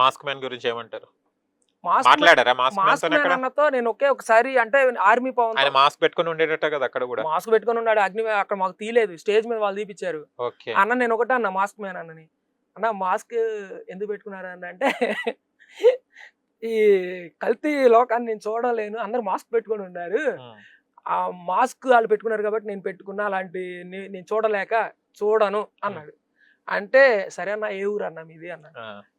Mask man గురించి ఏమంటారు? Mask మాట్లాడారా? మ్యాన్ అన్నతో నేను ఒకే ఒకసారి అంటే ఆర్మీ పవన్ ఆయన మాస్క్ పెట్టుకొని ఉండేటట్టు కదా అక్కడ కూడా? మాస్క్ పెట్టుకొని ఉన్నాడు. అగ్ని అక్కడ మాకు తీయలేదు. స్టేజ్ మీద వాళ్ళు తీపిచ్చారు. అన్న నేను ఒకటే అన్న మాస్క్ మ్యాన్ అన్నని. అన్న మాస్క్ ఎందుకు పెట్టుకున్నారు అన్న అంటే ఈ కల్తీ లోకాన్ని నేను చూడలేను. అందరు మాస్క్ పెట్టుకొని ఉన్నారు. ఆ మాస్క్ వాళ్ళు పెట్టుకున్నారు కాబట్టి నేను పెట్టుకున్నా అలాంటి నేను చూడలేక చూడను అన్నాడు. అంటే సరే అన్న ఏ ఊరు అన్న మీది? అన్న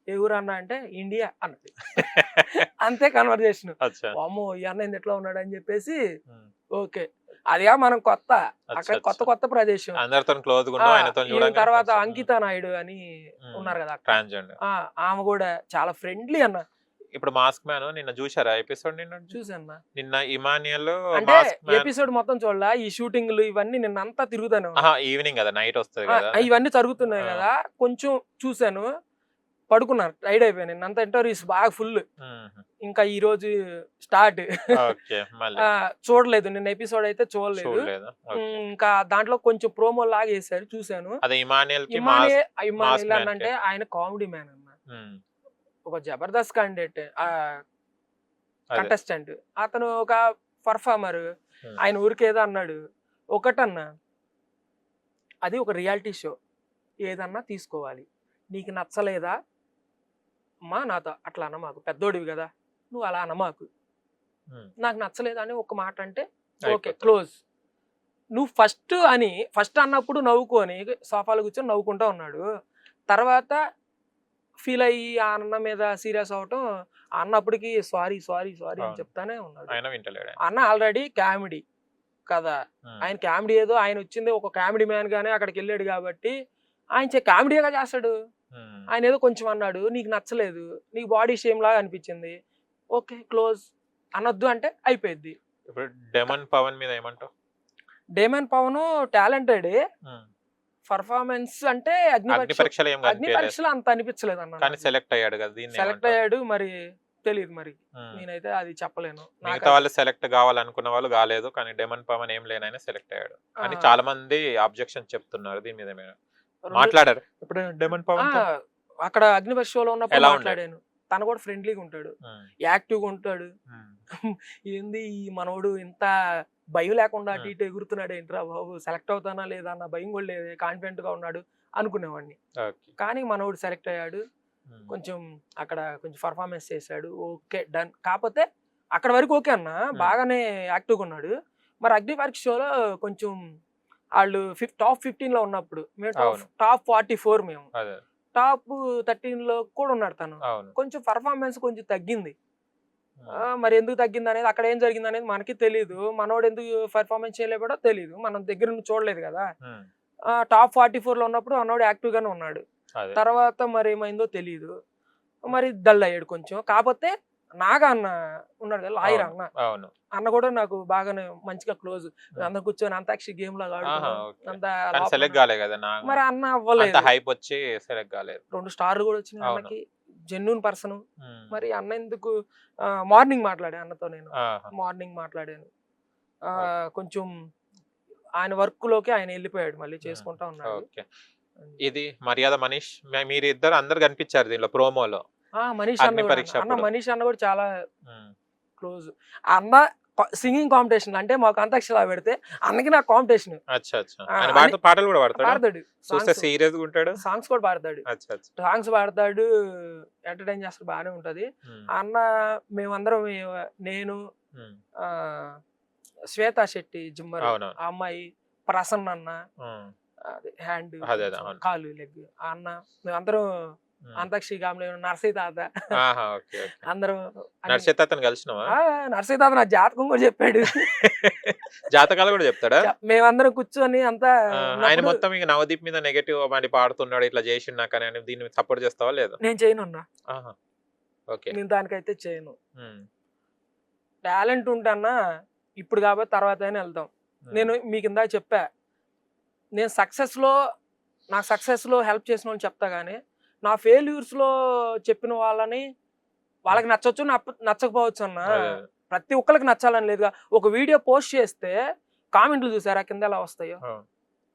ఏ ఊరు అన్న అంటే ఇండియా అన్నది. అంతే కన్వర్జేషన్ అమ్మో ఈ అన్న ఎట్లా ఉన్నాడు అని చెప్పేసి. ఓకే. అదిగా మనం కొత్త. అక్కడ కొత్త. కొత్త ప్రదేశం. తర్వాత అంకిత నాయుడు అని ఉన్నారు కదా ఆమె కూడా చాలా ఫ్రెండ్లీ అన్న. ఇప్పుడు మాస్క్ మ్యాన్ నిన్న చూసారా ఎపిసోడ్ నిన్న చూసాన్న నిన్న ఇమానియల్ ఎపిసోడ్ మొత్తం చూడాల ఈ షూటింగ్లు ఇవన్నీ నిన్న అంతా తిరుగుతాను. ఈవినింగ్ కదా నైట్ వస్తుంది కదా. ఇవన్నీ జరుగుతున్నాయి. కదా కొంచెం చూశాను పడుకున్నాను టైడ్ అయిపోయాను. నిన్న అంతా ఇంటర్వ్యూస్ బాగా ఫుల్ ఇంకా ఈ రోజు స్టార్ట్. చూడలేదు నిన్న ఎపిసోడ్ అయితే చూడలేదు. ఇంకా దాంట్లో కొంచెం ప్రోమో లాగా వేసారు ఇమానియల్ అని అంటే ఆయన కామెడీ మ్యాన్ అన్న. ఒక జబర్దస్త్ క్యాండిడేట్. కంటెస్టెంట్ అతను ఒక పర్ఫార్మర్. ఆయన ఊరికేదో అన్నాడు. ఒకటన్నా అది ఒక రియాలిటీ షో ఏదన్నా తీసుకోవాలి. నీకు నచ్చలేదా? అమ్మా నాతో అట్లా అన్న మాకు పెద్దోడివి కదా. నువ్వు అలా అన్న మాకు ఉమ్, నాకు నచ్చలేదా అని ఒక మాట అంటే ఓకే. క్లోజ్ నువ్వు ఫస్ట్ అని ఫస్ట్ అన్నప్పుడు నవ్వుకొని సోఫాలో కూర్చొని నవ్వుకుంటా ఉన్నాడు. తర్వాత ఫీల్ అయ్యి ఆ అన్న మీద సీరియస్ అవటం ఆ అన్నప్పటికి సారీ సారీ సారీ అని. చెప్తానే ఉన్నాడు. అన్న ఆల్రెడీ కామెడీ కదా! ఆయన కామెడీ ఏదో ఆయన వచ్చింది ఒక కామెడీ మ్యాన్ గానే అక్కడికి వెళ్ళాడు కాబట్టి ఆయన కామెడీగా చేస్తాడు. ఆయన ఏదో కొంచెం అన్నాడు నీకు నచ్చలేదు నీకు బాడీ షేమ్ లాగా అనిపించింది ఓకే క్లోజ్ అనొద్దు అంటే అయిపోయింది ఇప్పుడు డెమన్ పవన్ మీద ఏమంటావు? Daemon Pawan talented. పర్ఫార్మెన్స్ అంటే అగ్ని అగ్ని పరీక్ష పరీక్షలు ఏం అగ్ని పరీక్షలు అంత అనిపించలేదు అన్న కానీ సెలెక్ట్ అయ్యాడు కదా దీన్ని సెలెక్ట్? అయ్యాడు మరి తెలియదు మరి. నేనైతే అది చెప్పలేను. మిగతా వాళ్ళు సెలెక్ట్ కావాలనుకున్న వాళ్ళు కాలేదు కానీ డెమన్ పవన్ ఏం లేనైనా సెలెక్ట్ అయ్యాడు. అని చాలా మంది అబ్జెక్షన్ చెప్తున్నారు దీని మీద. మాట్లాడారు. ఇప్పుడు డెమన్ పవన్? అక్కడ అగ్ని పరీక్ష షోలో ఉన్నప్పుడు? మాట్లాడాను. తను కూడా ఫ్రెండ్లీగా ఉంటాడు. యాక్టివ్గా ఉంటాడు. ఏంది ఈ మనోడు ఇంత భయం లేకుండా అటు. ఇటు ఎగురుతున్నాడు ఏంట్రా బాబు? సెలెక్ట్ అవుతానా లేదా అన్న భయం కూడా లేదు. కాన్ఫిడెంట్గా ఉన్నాడు అనుకునేవాడిని. కానీ మనోడు సెలెక్ట్ అయ్యాడు. కొంచెం అక్కడ కొంచెం పర్ఫార్మెన్స్ చేశాడు. Okay done. కాకపోతే అక్కడ వరకు ఓకే అన్న. బాగానే యాక్టివ్గా ఉన్నాడు. మరి అగ్ని పరీక్ష షోలో కొంచెం వాళ్ళు ఫిఫ్ టాప్ ఫిఫ్టీన్లో ఉన్నప్పుడు మేము టాప్ ఫార్టీ ఫోర్ మేము. టాప్ థర్టీన్లో కూడా ఉన్నాడు తను. కొంచెం పర్ఫార్మెన్స్ కొంచెం తగ్గింది. మరి ఎందుకు తగ్గింది అనేది అక్కడ ఏం జరిగింది అనేది మనకి తెలియదు మనోడు ఎందుకు పర్ఫార్మెన్స్ చేయలేదో తెలియదు మనం దగ్గర నుండి చూడలేదు కదా. టాప్ ఫార్టీ లో ఉన్నప్పుడు మనోడు యాక్టివ్ గానే ఉన్నాడు తర్వాత మరి ఏమైందో తెలియదు మరి డల్ అయ్యాడు కొంచెం. కాకపోతే నాగా అన్న ఉన్నాడు కదా లాయర్. అన్న. అవును. అన్న కూడా నాకు బాగానే మంచిగా క్లోజ్. అందరు కూర్చొని అంతాక్షి గేమ్ లాగా. అంత సెలెక్ట్ కాలే కదా మరి అన్న అంత అవ్వలేదు హైప్ వచ్చి సెలెక్ట్ కాలేదు. రెండు స్టార్లు కూడా వచ్చినాయి. అన్నకి. జెన్యున్ పర్సన్ మరి అన్న ఎందుకు మార్నింగ్ మాట్లాడే అన్నతో నేను. మార్నింగ్ మాట్లాడాను. ఆ, కొంచెం ఆయన వర్క్లోకి ఆయన వెళ్ళిపోయాడు మళ్ళీ చేసుకుంటా ఉన్నాడు. ఓకే. ఇది మర్యాద మనీష్. మే- మీరు ఇద్దరు అందరు కనిపించారు దీనిలో ప్రోమోలో. మనీష్ అన్న కూడా అన్న. మనీష్ అన్న కూడా చాలా క్లోజ్. అన్న సింగింగ్ కాంపిటీషన్ అంటే మాకు అంతాక్షలా పెడితే అన్నకి నాకు కాంపిటీషన్. పాటలు కూడా పాడతాడు? చూస్తే సీరియస్ ఉంటాడు? సాంగ్స్ కూడా పాడతాడు. సాంగ్స్ పాడతాడు ఎంటర్టైన్ చేస్తాడు బాగానే ఉంటది. అన్న మేమందరం నేను శ్వేతా శెట్టి జిమ్మర్ అమ్మాయి ప్రసన్న అన్న హ్యాండ్. కాలు లెగ్ అన్న మేమందరం ఉమ్. అంతాక్షరి గామలే నర్సయ్య తాత అందరం నర్షత్ అతను కలిసినావా? ఆ, నర్సయ్య తాత నా జాతకం కూడా చెప్పాడు. జాతకాలు కూడా చెప్తాడా? చెప్- మేమందరం కూర్చొని అంతా ఆయన మొత్తం ఇక నవదీప్ మీద నెగటివ్ మరి పాడుతున్నాడు ఇట్లా చేసిండు నాకు అని దీన్ని సపోర్ట్ చేస్తావా లేదా? నేను చేయను ఓకే. నేను దానికైతే చేయను. టాలెంట్ ఉంటన్నా ఇప్పుడు కాబట్టి తర్వాత అయినా వెళ్తాం నేను మీకు ఇందాక చెప్పా. నేను సక్సెస్లో నా సక్సెస్లో హెల్ప్ చేసిన వాళ్ళు చెప్తా కానీ నా ఫెయిల్యూర్స్లో చెప్పిన వాళ్ళని వాళ్ళకి నచ్చొచ్చు నప్ప- నచ్చకపోవచ్చు అన్న ప్రతి ఒక్కరికి నచ్చాలని లేదుగా. ఒక వీడియో పోస్ట్ చేస్తే కామెంట్లు చూసారా? కింద ఎలా వస్తాయో?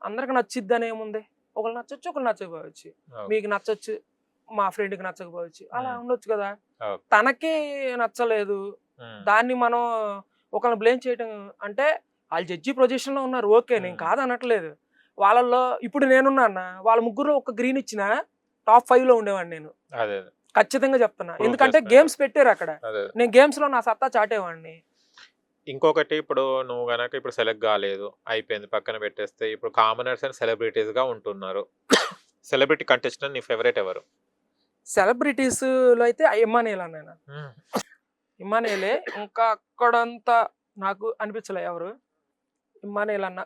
అందరికి నచ్చిద్దని ఏముంది? ఒకరు నచ్చొచ్చు ఒకరు నచ్చకపోవచ్చు. మీకు నచ్చొచ్చు మా ఫ్రెండ్కి నచ్చకపోవచ్చు. అలా. ఉండొచ్చు కదా. తనకే నచ్చలేదు. దాన్ని మనం ఒకరిని బ్లేమ్ చేయడం అంటే వాళ్ళు జడ్జి పొజిషన్లో ఉన్నారు. ఓకే నేను. కాదనట్లేదు. వాళ్ళల్లో ఇప్పుడు నేనున్నా అన్న వాళ్ళ ముగ్గురు ఒక గ్రీన్ ఇచ్చిన టాప్ ఫైవ్లో ఉండేవాడిని నేను. ఖచ్చితంగా చెప్తున్నా. ఎందుకంటే. గేమ్స్ పెట్టారు అక్కడ. నేను గేమ్స్లో నా సత్తా చాటేవాడిని. ఇంకొకటి ఇప్పుడు నువ్వు గనక ఇప్పుడు సెలెక్ట్ కాలేదు అయిపోయింది పక్కన పెట్టేస్తే ఇప్పుడు కామనర్స్ అండ్ సెలబ్రిటీస్గా ఉంటున్నారు. సెలబ్రిటీ కంటెస్టెంట్ నీ ఫేవరెట్ ఎవరు? సెలబ్రిటీస్లో అయితే ఇమ్మానేల్ అన్న ఇమ్మానేలే ఇంకా అక్కడంతా నాకు అనిపించలే ఎవరు. ఇమ్మానేల్ అన్న.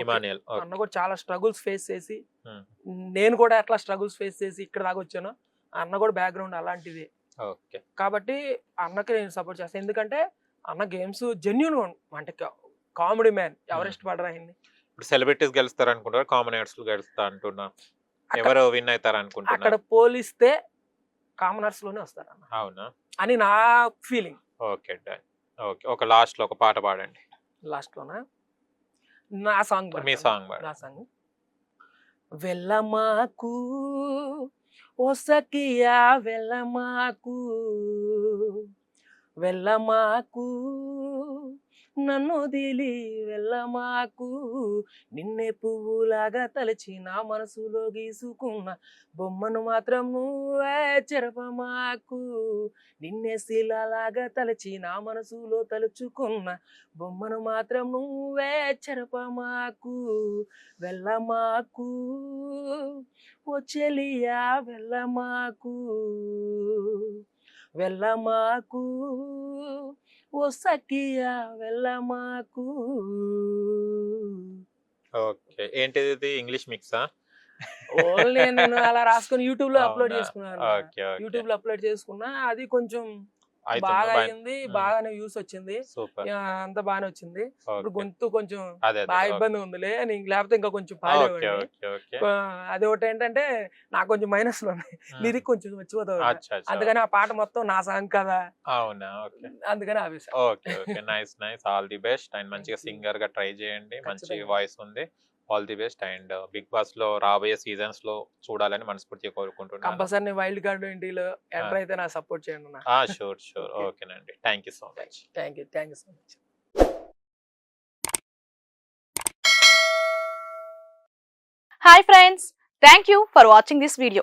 ఇమానియల్ అన్న కూడా చాలా స్ట్రగుల్స్ ఫేస్ చేసి. నేను కూడా ఎట్లా స్ట్రగుల్స్ ఫేస్ చేసి ఇక్కడ దాకా వచ్చానో. అన్న కూడా బ్యాక్గ్రౌండ్ అలాంటిది. ఓకే. కాబట్టి అన్నకి నేను సపోర్ట్ చేస్తాను ఎందుకంటే అన్న గేమ్స్ జెన్యున్ అంటే కామెడీ మ్యాన్. ఎవరు. ఇష్టపడరా ఆయన్ని. ఇప్పుడు సెలబ్రిటీస్ గెలుస్తారు అనుకుంటారు? కామనర్స్ గెలుస్తా అంటున్నా. అక్కడ- ఎవరు విన్ అవుతారు అక్కడ అనుకుంటున్నా పోలిస్తే కామనర్స్లోనే వస్తారు అవునా? అని నా ఫీలింగ్. Okay done. ఓకే. ఒక లాస్ట్లో ఒక పాట పాడండి. లాస్ట్ లోన నా సాంగ్ మీ సాంగ్ నా సాంగ్. వెళ్ళమాకు ఒసకియా వెళ్ళమాకు వెళ్ళమాకు నన్ను దిలి వెళ్ళమాకు. నిన్నే పువ్వులాగా తలచి నా మనసులో గీసుకున్న బొమ్మను మాత్రం నువ్వే చెరపమాకు. నిన్నే శిలలాగా తలచి నా మనసులో తలుచుకున్న బొమ్మను మాత్రం నువ్వే చెరపమాకు. వెళ్ళమాకు ఓ చెలియా వెళ్ళమాకు. వెళ్ళమాకు ఓ సఖియా వెళ్ళమాకు. ఓకే. ఏంటిది ఇది? ఇంగ్లీష్ మిక్సా? ఓన్లీ నేను అలా రాసుకొని యూట్యూబ్లో అప్లోడ్? చేసుకున్నాను యూట్యూబ్లో అప్లోడ్ చేసుకున్నా అది కొంచెం? బాగా అయింది. బాగానే వ్యూస్ వచ్చింది. అంతా బాగానే వచ్చింది. ఇప్పుడు గొంతు కొంచెం బాగా. ఇబ్బంది ఉందిలే లేకపోతే ఇంకా కొంచెం అది ఒకటి ఏంటంటే నాకు కొంచెం మైనస్లో ఉన్నాయి లిరిక్ కొంచెం అచ్చా అందుకని ఆ పాట మొత్తం నా సాంగ్ కదా. అవునా? అందుకని okay okay. Nice nice. All the best. And మంచిగా. సింగర్గా ట్రై చేయండి. మంచి. వాయిస్ ఉంది. All the best. And big బాస్లో రాబోయే సీజన్స్లో చూడాలని మనస్ఫూర్తిగా కోరుకుంటున్నాను. కంపల్సరీ వైల్డ్ కార్డ్ ఇంటిలో ఎంటర్ అయితే నాకు సపోర్ట్ చేయండి అన్న. Sure sure. ఓకేనండి. Thank you so much. Thank you. Thank you so much. Hi friends thank you for watching this video